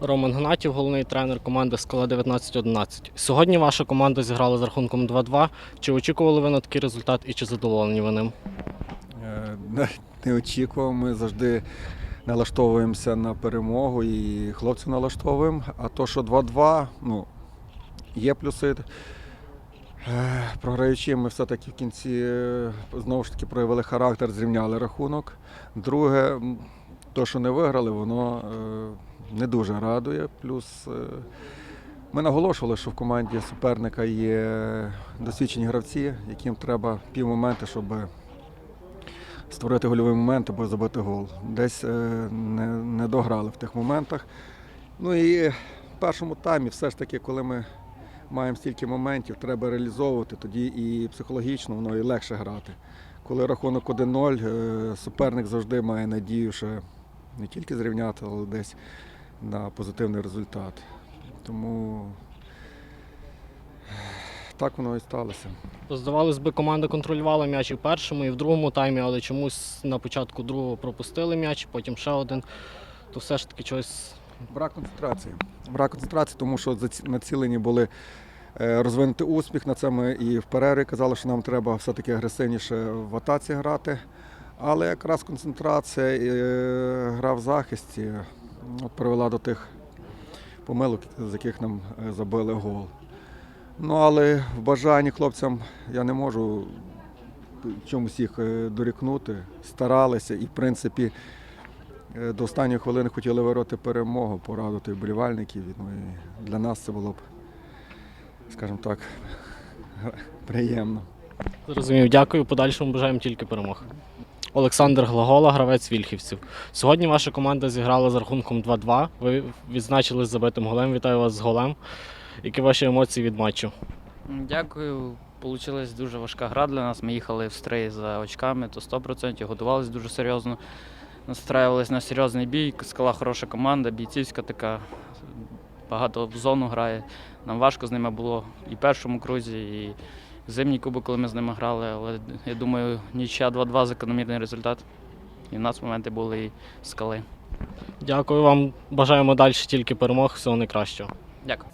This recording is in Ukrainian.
Роман Гнатів, головний тренер команди Скала 1911. Сьогодні ваша команда зіграла з рахунком 2-2. Чи очікували ви на такий результат і чи задоволені ви ним? Е, Не, очікував. Ми завжди налаштовуємося на перемогу і хлопців налаштовуємо. А то, що 2-2, ну, є плюси. Е, Програючи, ми все-таки в кінці е, знову ж таки проявили характер, зрівняли рахунок. Друге, то, що не виграли, воно не дуже радує. Плюс е, ми наголошували, що в команді суперника є досвідчені гравці, яким треба півмоменти, щоб створити гольовий момент або забити гол. Десь е, не, не дограли в тих моментах. Ну і в першому таймі, все ж таки, коли ми маємо стільки моментів, треба реалізовувати, тоді і психологічно воно і легше грати. Коли рахунок 1-0, е, суперник завжди має надію, що не тільки зрівняти, але десь на позитивний результат. Тому е, так воно і сталося. Здавалось би, команда контролювала м'яч і в першому, і в другому таймі, але чомусь на початку другого пропустили м'яч, потім ще один. То все ж таки щось Брак концентрації. Брак концентрації, тому що націлені були е, розвинути успіх. На це ми і в перерві казали, що нам треба все-таки агресивніше в атаці грати. Але якраз концентрація і е, гра в захисті привела до тих помилок, з яких нам е, забили гол. Ну, але в бажанні хлопцям я не можу чомусь їх е, дорікнути. Старалися і, в принципі, Е, До останньої хвилини хотіли вироти перемогу, порадити вболівальників. Ну, і для нас це було б, скажімо так, приємно. зрозумів. Дякую. Подальшому бажаємо тільки перемог. Олександр Глагола, гравець Вільхівців. Сьогодні ваша команда зіграла з рахунком 2-2. Ви відзначились забитим голем. Вітаю вас з голем. Які ваші емоції від матчу? Дякую. Получилась дуже важка гра для нас. Ми їхали в стрей за очками, то 100%, готувалися дуже серйозно. Настраювалися на серйозний бій. Скала хороша команда, бійцівська така, багато в зону грає. Нам важко з ними було і в першому крузі, і зимній кубок, коли ми з ними грали. Але я думаю, нічия 2-2 закономірний результат. І в нас моменти були і скали. Дякую вам. Бажаємо далі тільки перемог. Всього найкращого. Дякую.